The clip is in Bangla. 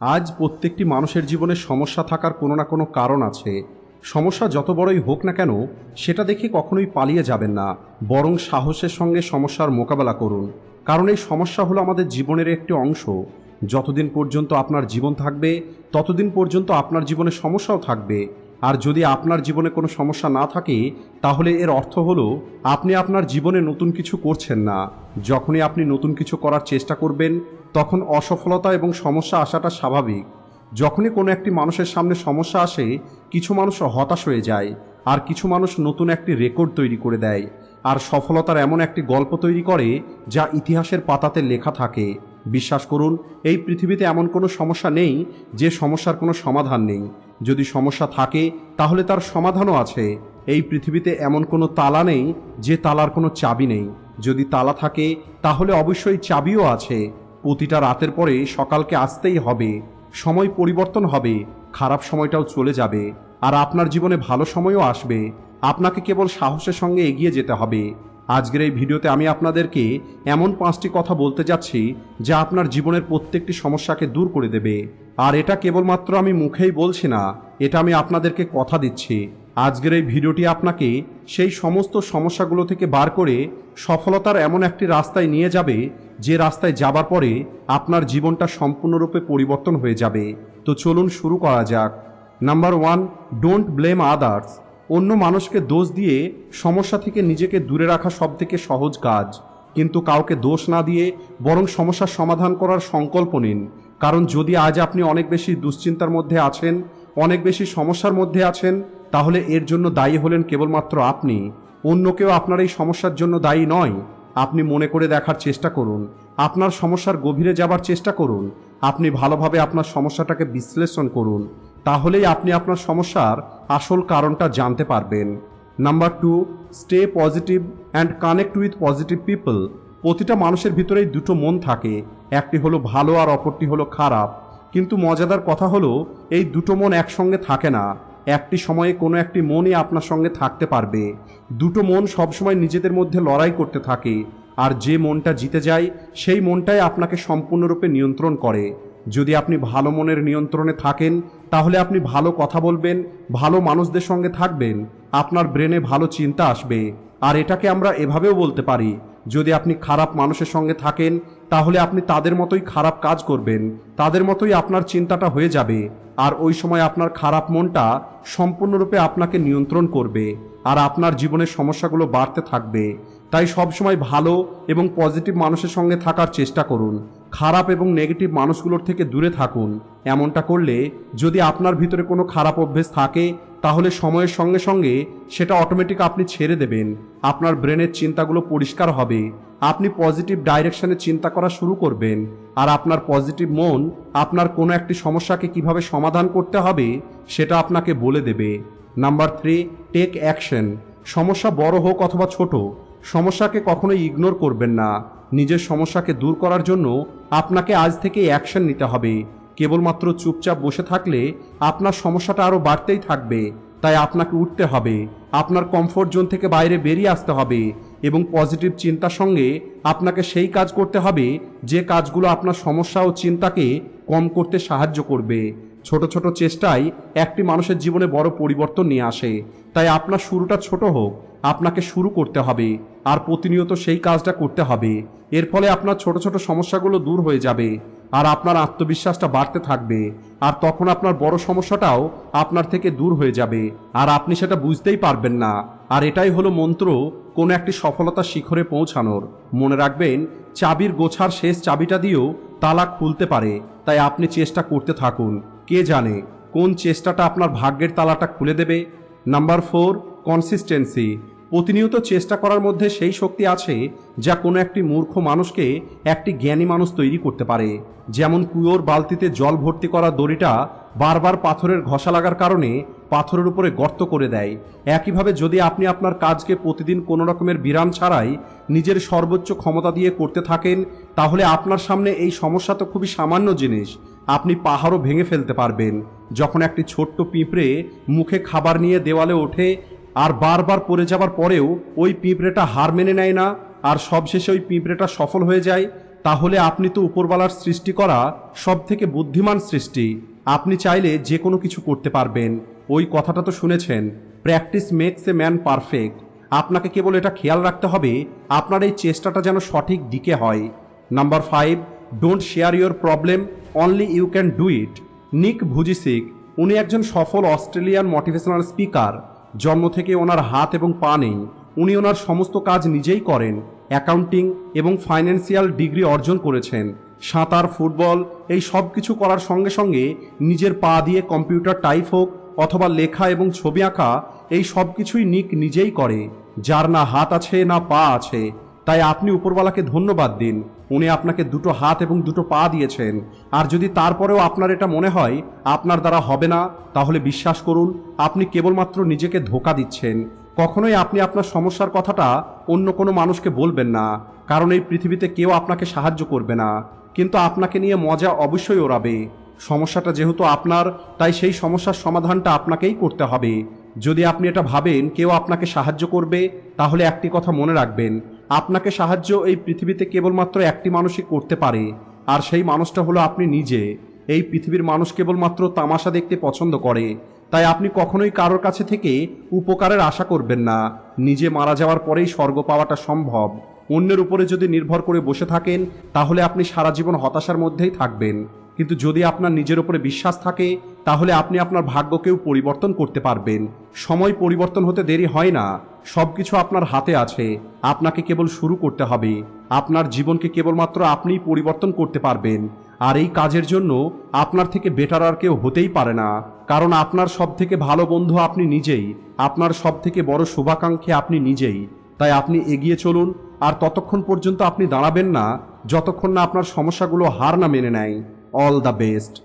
আজ প্রত্যেকটি মানুষের জীবনে সমস্যা থাকার কোনো না কোনো কারণ আছে। সমস্যা যত বড়ই হোক না কেন, সেটা দেখে কখনোই পালিয়ে যাবেন না। বরং সাহসের সঙ্গে সমস্যার মোকাবেলা করুন। কারণ এই সমস্যা হলো আমাদের জীবনের একটি অংশ। যতদিন পর্যন্ত আপনার জীবন থাকবে, ততদিন পর্যন্ত আপনার জীবনে সমস্যাও থাকবে। আর যদি আপনার জীবনে কোনো সমস্যা না থাকে, তাহলে এর অর্থ হলো, আপনি আপনার জীবনে নতুন কিছু করছেন না। যখনই আপনি নতুন কিছু করার চেষ্টা করবেন, তখন অসফলতা এবং সমস্যা আসাটা স্বাভাবিক। যখনই কোনো একটি মানুষের সামনে সমস্যা আসে, কিছু মানুষ হতাশ হয়ে যায়, আর কিছু মানুষ নতুন একটি রেকর্ড তৈরি করে দেয়। আর সফলতার এমন একটি গল্প তৈরি করে, যা ইতিহাসের পাতাতে লেখা থাকে। বিশ্বাস করুন, এই পৃথিবীতে এমন কোনো সমস্যা নেই যে সমস্যার কোনো সমাধান নেই। যদি সমস্যা থাকে, তাহলে তার সমাধানও আছে। এই পৃথিবীতে এমন কোনো তালা নেই যে তালার কোনো চাবি নেই। যদি তালা থাকে, তাহলে অবশ্যই চাবিও আছে। প্রতিটা রাতের পরে সকালকে আসতেই হবে। সময় পরিবর্তন হবে। খারাপ সময়টাও চলে যাবে। আর আপনার জীবনে ভালো সময়ও আসবে। আপনাকে কেবল সাহসের সঙ্গে এগিয়ে যেতে হবে। আজকের এই ভিডিওতে আমি আপনাদেরকে এমন পাঁচটি কথা বলতে যাচ্ছি যা আপনার জীবনের প্রত্যেকটি সমস্যাকে দূর করে দেবে। আর এটা কেবলমাত্র আমি মুখেই বলছি না, এটা আমি আপনাদেরকে কথা দিচ্ছি। আজকের এই ভিডিওটি আপনাকে সেই সমস্ত সমস্যাগুলো থেকে বার করে সফলতার এমন একটি রাস্তায় নিয়ে যাবে, যে রাস্তায় যাবার পরে আপনার জীবনটা সম্পূর্ণরূপে পরিবর্তন হয়ে যাবে। তো চলুন শুরু করা যাক। Number one, don't blame others. অন্য মানুষকে দোষ দিয়ে সমস্যা থেকে নিজেকে দূরে রাখা সব থেকে সহজ কাজ। কিন্তু কাউকে দোষ না দিয়ে বরং সমস্যার সমাধান করার সংকল্প নিন। কারণ যদি আজ আপনি অনেক বেশি দুশ্চিন্তার মধ্যে আছেন, অনেক বেশি সমস্যার মধ্যে আছেন, তাহলে এর জন্য দায়ী হলেন কেবলমাত্র আপনি। অন্য কেউ আপনার এই সমস্যার জন্য দায়ী নয়। আপনি মনে করে দেখার চেষ্টা করুন। আপনার সমস্যার গভীরে যাবার চেষ্টা করুন। আপনি ভালোভাবে আপনার সমস্যাটাকে বিশ্লেষণ করুন। তাহলেই আপনি আপনার সমস্যার আসল কারণটা জানতে পারবেন। Number two stay positive and connect with positive people প্রতিটা মানুষের ভিতরেই দুটো মন থাকে। একটি হলো ভালো আর অপরটি হলো খারাপ। কিন্তু মজাদার কথা হলো, এই দুটো মন একসঙ্গে থাকে না। একটি সময়ে কোনো একটি মনই আপনার সঙ্গে থাকতে পারবে। দুটো মন সবসময় নিজেদের মধ্যে লড়াই করতে থাকে। আর যে মনটা জিতে যায়, সেই মনটাই আপনাকে সম্পূর্ণরূপে নিয়ন্ত্রণ করে। যদি আপনি ভালো মনের নিয়ন্ত্রণে থাকেন, তাহলে আপনি ভালো কথা বলবেন, ভালো মানুষদের সঙ্গে থাকবেন, আপনার ব্রেনে ভালো চিন্তা আসবে। আর এটাকে আমরা এভাবেও বলতে পারি, যদি আপনি খারাপ মানুষের সঙ্গে থাকেন, তাহলে আপনি তাদের মতোই খারাপ কাজ করবেন, তাদের মতোই আপনার চিন্তাটা হয়ে যাবে, আর ওই সময় আপনার খারাপ মনটা সম্পূর্ণরূপে আপনাকে নিয়ন্ত্রণ করবে, আর আপনার জীবনের সমস্যাগুলো বাড়তে থাকবে। তাই সবসময় ভালো এবং পজিটিভ মানুষের সঙ্গে থাকার চেষ্টা করুন। খারাপ এবং নেগেটিভ মানুষগুলোর থেকে দূরে থাকুন। এমনটা করলে যদি আপনার ভিতরে কোনো খারাপ অভ্যেস থাকে, তাহলে সময়ের সঙ্গে সঙ্গে সেটা অটোমেটিক আপনি ছেড়ে দেবেন। আপনার ব্রেনের চিন্তাগুলো পরিষ্কার হবে। আপনি পজিটিভ ডাইরেকশনে চিন্তা করা শুরু করবেন। আর আপনার পজিটিভ মন আপনার কোনো একটি সমস্যাকে কীভাবে সমাধান করতে হবে, সেটা আপনাকে বলে দেবে। নাম্বার থ্রি টেক অ্যাকশন সমস্যা বড় হোক অথবা ছোট, সমস্যাকে কখনোই ইগনোর করবেন না। নিজের সমস্যাকে দূর করার জন্য আপনাকে আজ থেকে অ্যাকশন নিতে হবে। কেবলমাত্র চুপচাপ বসে থাকলে আপনার সমস্যাটা আরও বাড়তেই থাকবে। তাই আপনাকে উঠতে হবে। আপনার কমফোর্ট জোন থেকে বাইরে বেরিয়ে আসতে হবে এবং পজিটিভ চিন্তার সঙ্গে আপনাকে সেই কাজ করতে হবে যে কাজগুলো আপনার সমস্যা ও চিন্তাকে কম করতে সাহায্য করবে। ছোট ছোট চেষ্টাই একটি মানুষের জীবনে বড় পরিবর্তন নিয়ে আসে। তাই আপনার শুরুটা ছোট হোক। আপনাকে শুরু করতে হবে। আর প্রতিনিয়ত সেই কাজটা করতে হবে। এর ফলে আপনার ছোট ছোট সমস্যাগুলো দূর হয়ে যাবে আর আপনার আত্মবিশ্বাসটা বাড়তে থাকবে আর তখন আপনার বড় সমস্যাটাও আপনার থেকে দূর হয়ে যাবে আর আপনি সেটা বুঝতেই পারবেন না। আর এটাই হলো মন্ত্র কোনো একটি সফলতার শিখরে পৌঁছানোর। মনে রাখবেন, চাবির গোছার শেষ চাবিটা দিয়েও তালা খুলতে পারে, তাই আপনি চেষ্টা করতে থাকুন। কে জানে কোন চেষ্টাটা আপনার ভাগ্যের তালাটা খুলে দেবে? নাম্বার ফোর কনসিস্টেন্সি প্রতিনিয়ত চেষ্টা করার মধ্যে সেই শক্তি আছে যা কোনো একটি মূর্খ মানুষকে একটি জ্ঞানী মানুষ তৈরি করতে পারে। যেমন কুয়োর বালতিতে জল ভর্তি করা দড়িটা বারবার পাথরের ঘষা লাগার কারণে পাথরের উপরে গর্ত করে দেয়। একইভাবে যদি আপনি আপনার কাজকে প্রতিদিন কোনো রকমের বিরাম ছাড়াই নিজের সর্বোচ্চ ক্ষমতা দিয়ে করতে থাকেন, তাহলে আপনার সামনে এই সমস্যা তো খুবই সামান্য জিনিস। আপনি পাহাড়ও ভেঙে ফেলতে পারবেন। যখন একটি ছোট্ট পিঁপড়ে মুখে খাবার নিয়ে দেওয়ালে ওঠে আর বারবার পড়ে যাবার পরেও ওই পিঁপড়েটা হার মেনে নেয় না, আর সবশেষে ওই পিঁপড়েটা সফল হয়ে যায়। তাহলে আপনি তো উপরওয়ালার সৃষ্টি করা সব থেকে বুদ্ধিমান সৃষ্টি। আপনি চাইলে যে কোনো কিছু করতে পারবেন। ওই কথাটা তো শুনেছেন, practice makes a man perfect. আপনাকে কেবল এটা খেয়াল রাখতে হবে, আপনার এই চেষ্টাটা যেন সঠিক দিকে হয়। Number five, don't share your problem, only you can do it. Nick Vujicic, উনি একজন সফল অস্ট্রেলিয়ান মোটিভেশনাল স্পিকার। জন্ম থেকে ওনার হাত এবং পা নেই, উনি ওনার সমস্ত কাজ নিজেই করেন, অ্যাকাউন্টিং এবং ফাইন্যান্সিয়াল ডিগ্রি অর্জন করেছেন। সাঁতার, ফুটবল, এই সব কিছু করার সঙ্গে সঙ্গে নিজের পা দিয়ে কম্পিউটার টাইপ হোক অথবা লেখা এবং ছবি আঁকা, এই সব কিছুই নিক নিজেই করে। যার না হাত আছে, না পা আছে, তাই আপনি উপরওয়ালাকে ধন্যবাদ দিন। উনি আপনাকে দুটো হাত এবং দুটো পা দিয়েছেন। আর যদি তারপরেও আপনার এটা মনে হয়, আপনার দ্বারা হবে না, তাহলে বিশ্বাস করুন, আপনি কেবলমাত্র নিজেকে ধোকা দিচ্ছেন। কখনোই আপনি আপনার সমস্যার কথাটা অন্য কোনো মানুষকে বলবেন না, কারণ এই পৃথিবীতে কেউ আপনাকে সাহায্য করবে না। কিন্তু আপনাকে নিয়ে মজা অবশ্যই ওড়াবে। সমস্যাটা যেহেতু আপনার, তাই সেই সমস্যার সমাধানটা আপনাকেই করতে হবে। যদি আপনি এটা ভাবেন, কেউ আপনাকে সাহায্য করবে, তাহলে একটি কথা মনে রাখবেন আপনাকে সাহায্য এই পৃথিবীতে কেবলমাত্র একটি মানুষই করতে পারে, আর সেই মানুষটা হলো আপনি নিজে। এই পৃথিবীর মানুষ কেবলমাত্র তামাশা দেখতে পছন্দ করে। তাই আপনি কখনোই কারোর কাছে থেকে উপকারের আশা করবেন না। নিজে মারা যাওয়ার পরেই স্বর্গ পাওয়াটা সম্ভব। অন্যের উপরে যদি নির্ভর করে বসে থাকেন, তাহলে আপনি সারা জীবন হতাশার মধ্যেই থাকবেন। কিন্তু যদি আপনার নিজের উপরে বিশ্বাস থাকে, তাহলে আপনি আপনার ভাগ্যকেও পরিবর্তন করতে পারবেন। সময় পরিবর্তন হতে দেরি হয় না। সব কিছু আপনার হাতে আছে। আপনাকে কেবল শুরু করতে হবে। আপনার জীবনকে কেবলমাত্র আপনিই পরিবর্তন করতে পারবেন। আর এই কাজের জন্য আপনার থেকে বেটার আর কেউ হতেই পারে না। কারণ আপনার সব থেকে ভালো বন্ধু আপনি নিজেই। আপনার সব থেকে বড় শুভাকাঙ্ক্ষী আপনি নিজেই। তাই আপনি এগিয়ে চলুন, আর ততক্ষণ পর্যন্ত আপনি দাঁড়াবেন না, যতক্ষণ না আপনার সমস্যাগুলো হার না মেনে নেয়। all the best.